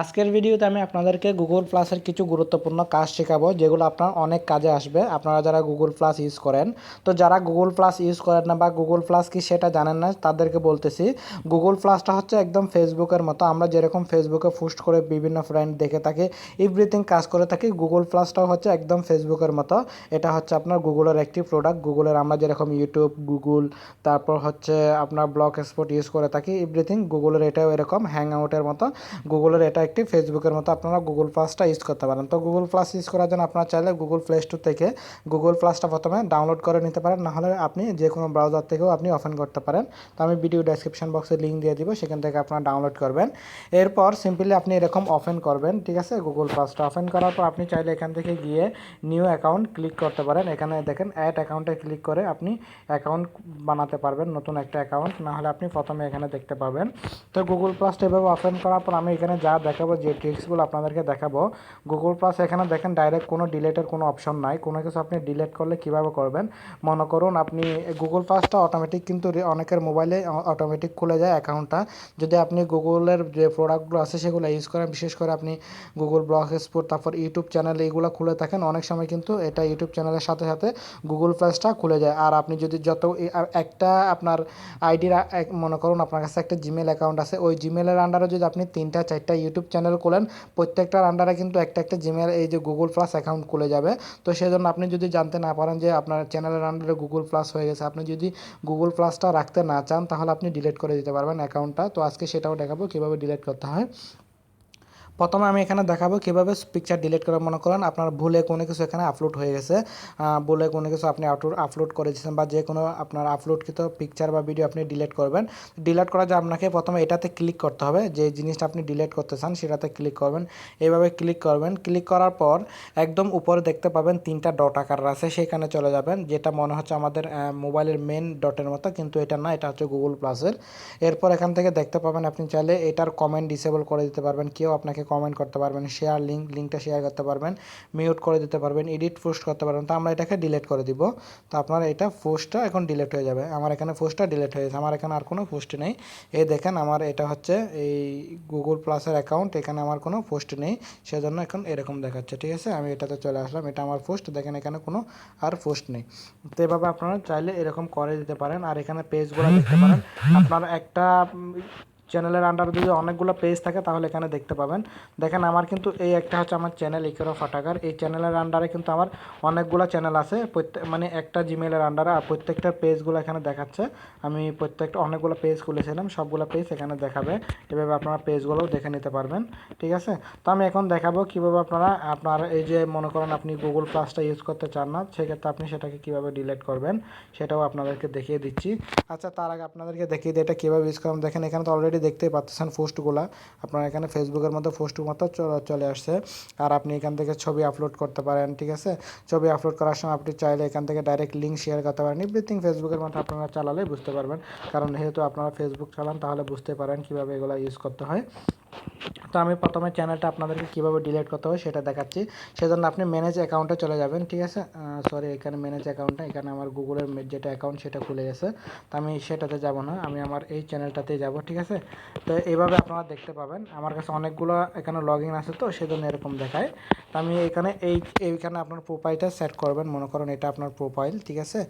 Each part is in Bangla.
আজকের ভিডিওতে আমি আপনাদেরকে গুগল প্লাসের কিছু গুরুত্বপূর্ণ কাজ শেখাবো, যেগুলো আপনার অনেক কাজে আসবে। আপনারা যারা গুগল প্লাস ইউজ করেন, তো যারা গুগল প্লাস ইউজ করেন না বা গুগল প্লাস কি সেটা জানেন না, তাদেরকে বলতেছি গুগল প্লাসটা হচ্ছে একদম ফেসবুকের মতো। আমরা যেরকম ফেসবুকে পোস্ট করে বিভিন্ন ফ্রেন্ড দেখে থাকি এভরিথিং কাজ করে থাকি গুগল প্লাসটাও হচ্ছে একদম ফেসবুকের মতো। এটা হচ্ছে আপনার গুগলের একটি প্রোডাক্ট গুগলের আমরা যেরকম ইউটিউব গুগল তারপর হচ্ছে আপনার ব্লগ এক্সপোর্ট ইউজ করে থাকি এভরিথিং গুগলের এটাও এরকম হ্যাং আউটের মতো। গুগলের এটা একটি ফেসবুকের মতো আপনারা গুগল প্লাসটা ইউজ করতে পারেন। তো গুগল প্লাস ইউজ করার জন্য আপনারা চাইলে গুগল প্লে স্টোর থেকে গুগল প্লাসটা প্রথমে ডাউনলোড করে নিতে পারেন। নাহলে আপনি যে কোনো ব্রাউজার থেকেও আপনি ওপেন করতে পারেন। তো আমি ভিডিও ডেসক্রিপশন বক্সে লিঙ্ক দিয়ে দিব, সেখান থেকে আপনারা ডাউনলোড করবেন। এরপর সিম্পলি আপনি এরকম ওপেন করবেন, ঠিক আছে? গুগল প্লাসটা ওপেন করার পর আপনি চাইলে এখান থেকে গিয়ে নিউ অ্যাকাউন্ট ক্লিক করতে পারেন। এখানে দেখেন অ্যাড অ্যাকাউন্টে ক্লিক করে আপনি অ্যাকাউন্ট বানাতে পারবেন, নতুন একটা অ্যাকাউন্ট নাহলে আপনি প্রথমে এখানে দেখতে পাবেন। তো গুগল প্লাসটা এভাবে ওপেন করার পর আমি এখানে যা দেখাবো যে ট্রিক্সগুলো আপনাদেরকে দেখাবো। গুগল প্লাস এখানে দেখেন ডাইরেক্ট কোনো ডিলেটের কোনো অপশন নাই। কোনো কিছু আপনি ডিলেট করলে কীভাবে করবেন? মনে করুন আপনি গুগল প্লাসটা অটোমেটিক কিন্তু অনেকের মোবাইলে অটোমেটিক খুলে যায় অ্যাকাউন্টটা যদি আপনি গুগলের যে প্রোডাক্টগুলো আছে সেগুলো ইউজ করেন, বিশেষ করে আপনি গুগল ব্লগ এক্সপোর্ট তারপর ইউটিউব চ্যানেল এইগুলো খুলে থাকেন, অনেক সময় কিন্তু এটা ইউটিউব চ্যানেলের সাথে সাথে গুগল প্লাসটা খুলে যায়। আর আপনি যদি যত একটা আপনার আইডির মনে করুন আপনার কাছে একটা জিমেল অ্যাকাউন্ট আছে, ওই জিমেলের আন্ডারে যদি আপনি তিনটা, চারটা ইউটিউব চ্যানেল খোলেন। প্রত্যেকটার আন্ডারে কিন্তু একটা একটা জিমেল এই যে গুগল প্লাস অ্যাকাউন্ট খুলে যাবে। তো সেজন্য আপনি যদি জানতে না পারেন যে আপনার চ্যানেলের আন্ডারে গুগল প্লাস হয়ে গেছে, আপনি যদি গুগল প্লাসটা রাখতে না চান, তাহলে আপনি ডিলিট করে দিতে পারবেন অ্যাকাউন্টটা তো আজকে সেটাও দেখাবো কীভাবে ডিলিট করতে হয়। প্রথমে আমি এখানে দেখাবো কীভাবে পিকচার ডিলিট করে মনে করেন। আপনার ভুলে কোনো কিছু এখানে আপলোড হয়ে গেছে। ভুলে কোনো কিছু আপনি আপলোড করে দিয়েছেন বা যে কোনো আপনার আপলোডকৃত পিকচার বা ভিডিও আপনি ডিলিট করবেন। ডিলিট করা যে আপনাকে প্রথমে এটাতে ক্লিক করতে হবে। যে জিনিসটা আপনি ডিলিট করতে চান সেটাতে ক্লিক করবেন। এইভাবে ক্লিক করবেন। ক্লিক করার পর একদম উপরে দেখতে পাবেন তিনটা ডট আকার আছে, সেখানে চলে যাবেন। যেটা মনে হচ্ছে আমাদের মোবাইলের মেন ডটের মতো, কিন্তু এটা না, এটা হচ্ছে গুগল প্লাসের এরপর এখান থেকে দেখতে পাবেন আপনি চাইলে এটার কমেন্ট ডিসেবল করে দিতে পারবেন। কেউ আপনাকে কমেন্ট করতে পারবেন শেয়ার লিঙ্ক লিঙ্কটা শেয়ার করতে পারবেন মিউট করে দিতে পারবেন এডিট পোস্ট করতে পারবেন। তো আমরা এটাকে ডিলিট করে দিব। তো আপনার এটা পোস্টটা এখন ডিলিট হয়ে যাবে। আমার এখানে পোস্টটা ডিলিট হয়ে গেছে। আমার এখানে আর কোনো পোস্ট নেই। এই দেখেন আমার এটা হচ্ছে এই গুগল প্লাসের অ্যাকাউন্ট এখানে আমার কোনো পোস্ট নেই। সেজন্য এখন এরকম দেখাচ্ছে। ঠিক আছে? আমি এটাতে চলে আসলাম। এটা আমার পোস্ট দেখেন এখানে কোনো আর পোস্ট নেই। তো এভাবে আপনারা চাইলে এরকম করে দিতে পারেন। আর এখানে পেজগুলো দেখতে পারেন। আপনার একটা চ্যানেলের আন্ডারে যদি অনেকগুলো পেজ থাকে, তাহলে এখানে দেখতে পাবেন। দেখেন, আমার কিন্তু এই একটা হচ্ছে আমার চ্যানেল ইকেরো ফাটাকার এই চ্যানেলের আন্ডারে কিন্তু আমার অনেকগুলো চ্যানেল আছে। প্রত্যেক মানে একটা জিমেলের আন্ডারে আর প্রত্যেকটা পেজগুলো এখানে দেখাচ্ছে। আমি প্রত্যেকটা অনেকগুলো পেজ খুলেছিলাম, সবগুলো পেজ এখানে দেখাবে। এভাবে আপনারা পেজগুলোও দেখে নিতে পারবেন, ঠিক আছে? তো আমি এখন দেখাবো কীভাবে আপনারা, আপনার এই যে মনে করেন আপনি গুগল প্লাসটা ইউজ করতে চান না, সেক্ষেত্রে আপনি সেটাকে কীভাবে ডিলিট করবেন, সেটাও আপনাদেরকে দেখিয়ে দিচ্ছি। আচ্ছা তার আগে আপনাদেরকে দেখিয়ে দিই এটা কীভাবে ইউজ করবেন দেখেন, এখানে তো অলরেডি দেখতেই পাচ্ছেন পোস্টগুলো। আপনার এখানে ফেসবুকের মধ্যে পোস্ট মতো চলে আসছে। আর আপনি এখান থেকে ছবি আপলোড করতে পারেন, ঠিক আছে? ছবি আপলোড করার সময় আপনি চাইলে এখান থেকে ডাইরেক্ট লিঙ্ক শেয়ার করতে পারেন। এভরিথিং ফেসবুকের মধ্যে আপনারা চালালে বুঝতে পারবেন। কারণ যেহেতু আপনারা ফেসবুক চালান, তাহলে বুঝতে পারেন কীভাবে এগুলো ইউজ করতে হয়। তো আমি প্রথমে চ্যানেলটা আপনাদেরকে কীভাবে ডিলিট করতে হবে সেটা দেখাচ্ছি। সেজন্য আপনি ম্যানেজ অ্যাকাউন্টে চলে যাবেন, ঠিক আছে? সরি এখানে ম্যানেজ অ্যাকাউন্টটা এখানে আমার গুগলের যেটা অ্যাকাউন্ট সেটা খুলে গেছে। তো আমি সেটাতে যাব না, আমি আমার এই চ্যানেলটাতেই যাব, ঠিক আছে? তো এইভাবে আপনারা দেখতে পাবেন, আমার কাছে অনেকগুলো এখানে লগ ইন আছে তো, সেজন্য এরকম দেখায়। তো আমি এখানে এই, এইখানে আপনার প্রোফাইলটা সেট করবেন, মনে করুন এটা আপনার প্রোফাইল ঠিক আছে?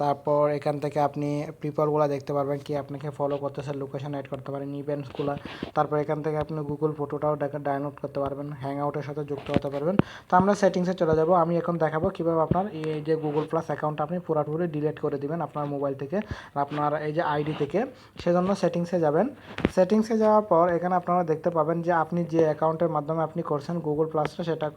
তারপর এখান থেকে আপনি পিপলগুলো দেখতে পারবেন কি আপনাকে ফলো করতেছে লোকেশন অ্যাড করতে পারেন ইভেন্টসগুলো তারপর এখান থেকে আপনি গুগল ফটোটাও ডাউনলোড করতে পারবেন হ্যাং আউটের সাথে যুক্ত হতে পারবেন। তো আমরা সেটিংসে চলে যাব। আমি এখন দেখাবো কীভাবে আপনার এই যে গুগল প্লাস অ্যাকাউন্ট আপনি পুরোপুরি ডিলিট করে দিবেন আপনার মোবাইল থেকে আপনার এই যে আইডি থেকে। সেজন্য সেটিংসে যাবেন। সেটিংসে যাওয়ার পর এখানে আপনারা দেখতে পাবেন যে আপনি যে অ্যাকাউন্টের মাধ্যমে আপনি করছেন গুগল প্লাসটা সেটা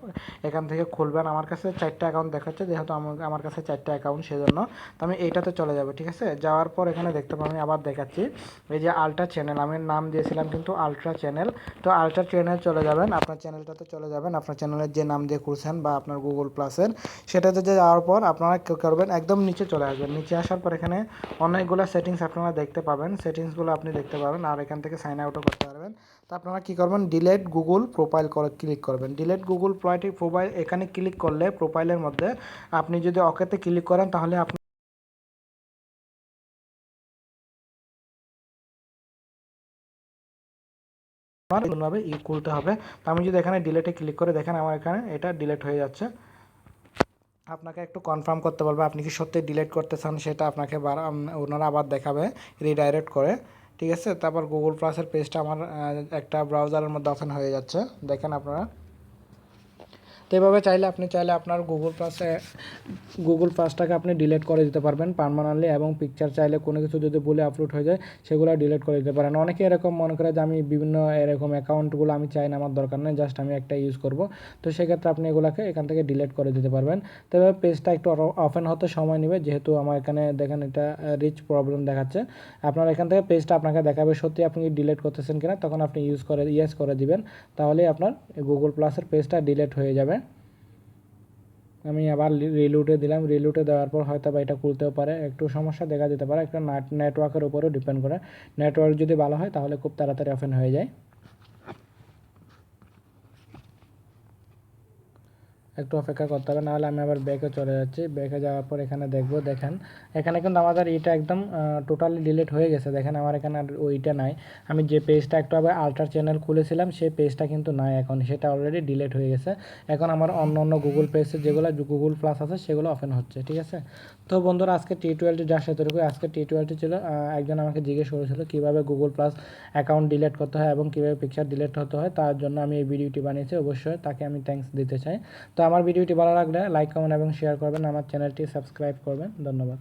এখান থেকে খুলবেন। আমার কাছে চারটা অ্যাকাউন্ট দেখাচ্ছে, যেহেতু আমার- কাছে চারটা অ্যাকাউন্ট সেজন্য। তো আমি এইটাতে চলে যাব, ঠিক আছে? যাওয়ার পর এখানে দেখতে পাবেন আবার দেখাচ্ছি। এই যে আলট্রা চ্যানেল আমি নাম দিয়েছিলাম কিন্তু আলট্রা চ্যানেল তো আলট্রা চ্যানেল চলে যাবেন। আপনার চ্যানেলটাতে চলে যাবেন। আপনার চ্যানেলের যে নাম দিয়ে করছেন বা আপনার গুগল প্লাসের সেটাতে যে যাওয়ার পর আপনারা কী করবেন, একদম নিচে চলে আসবেন। নিচে আসার পর এখানে অনেকগুলো সেটিংস আপনারা দেখতে পাবেন। সেটিংসগুলো আপনি দেখতে পাবেন আর এখান থেকে সাইন আউটও করতে পারবেন। তো আপনারা কী করবেন ডিলেট গুগল প্রোফাইল করে ক্লিক করবেন। ডিলেট গুগল প্রোফাইল এখানে ক্লিক করলে প্রোফাইলের মধ্যে আপনি যদি অকেতে ক্লিক করেন, তাহলে আপনি নতুনভাবে ই খুলতে হবে। তো আমি যদি এখানে ডিলেটে ক্লিক করে দেখেন আমার এখানে এটা ডিলেট হয়ে যাচ্ছে। আপনাকে একটু কনফার্ম করতে বলবে, আপনি কি সত্যি ডিলেট করতে চান সেটা আপনাকে ওনারা আবার দেখাবে রিডাইরেক্ট করে। ঠিক আছে? তারপর গুগল প্লাসের পেজটা আমার একটা ব্রাউজারের মধ্যে ওপেন হয়ে যাচ্ছে। দেখেন আপনারা। তো এভাবে চাইলে আপনি চাইলে আপনার গুগল প্লাসে গুগল প্লাসটাকে আপনি ডিলিট করে দিতে পারবেন পারমানেন্টলি এবং পিকচার চাইলে কোনো কিছু যদি বলে আপলোড হয়ে যায়, সেগুলো ডিলিট করে দিতে পারেন। অনেকে এরকম মনে করে যে আমি বিভিন্ন এরকম অ্যাকাউন্টগুলো আমি চাই না, আমার দরকার নেই জাস্ট আমি একটা ইউজ করব। তো সেক্ষেত্রে আপনি এগুলোকে এখান থেকে ডিলিট করে দিতে পারবেন। তবে পেজটা একটু ওপেন হতে সময় নেবে, যেহেতু আমার এখানে দেখেন এটা রিচ প্রবলেম দেখাচ্ছে। আপনার এখান থেকে পেজটা আপনাকে দেখাবে সত্যি আপনি ডিলিট করতেছেন কিনা, তখন আপনি ইউজ করে ইয়েস করে দিবেন। তাহলেই আপনার গুগল প্লাসের পেজটা ডিলিট হয়ে যাবে। আমি আবার রিলুটে দিলাম। রিলুটে দেওয়ার পর হয়তো বা এটা খুলতেও পারে। একটু সমস্যা দেখা দিতে পারে। একটা নেটওয়ার্কের উপরেও ডিপেন্ড করে। নেটওয়ার্ক যদি ভালো হয়, তাহলে খুব তাড়াতাড়ি ওপেন হয়ে যায়। একটু অপেক্ষা করতে হবে, নাহলে আমি আবার ব্যাকে চলে যাচ্ছি। ব্যাকে যাওয়ার পর এখানে দেখব, দেখেন। এখানে কিন্তু আমাদের এটা একদম টোটালি ডিলিট হয়ে গেছে। দেখেন, আমার এখানে আর ওইটা নাই। আমি যে পেজটা একটু আবার আল্ট্রা চ্যানেল খুলেছিলাম, সেই পেজটা কিন্তু নাই এখন। সেটা অলরেডি ডিলিট হয়ে গেছে। এখন আমার অন্য অন্য গুগল পেজে যেগুলো গুগল প্লাস আছে, সেগুলো ওপেন হচ্ছে, ঠিক আছে? তো বন্ধুরা, আজকে টি টুয়েলভটি যার সাথে আজকে টি টুয়েলভটি ছিল একজন আমাকে জিজ্ঞেস করেছিল কীভাবে গুগল প্লাস অ্যাকাউন্ট ডিলিট করতে হয় এবং কীভাবে পিকচার ডিলিট হতে হয়। তার জন্য আমি এই ভিডিওটি বানিয়েছি। অবশ্যই তাকে আমি থ্যাঙ্কস দিতে চাই। তো আমার ভিডিওটি ভালো লাগলে লাইক কমেন্ট এবং শেয়ার করবেন। আমার চ্যানেলটি সাবস্ক্রাইব করবেন। ধন্যবাদ।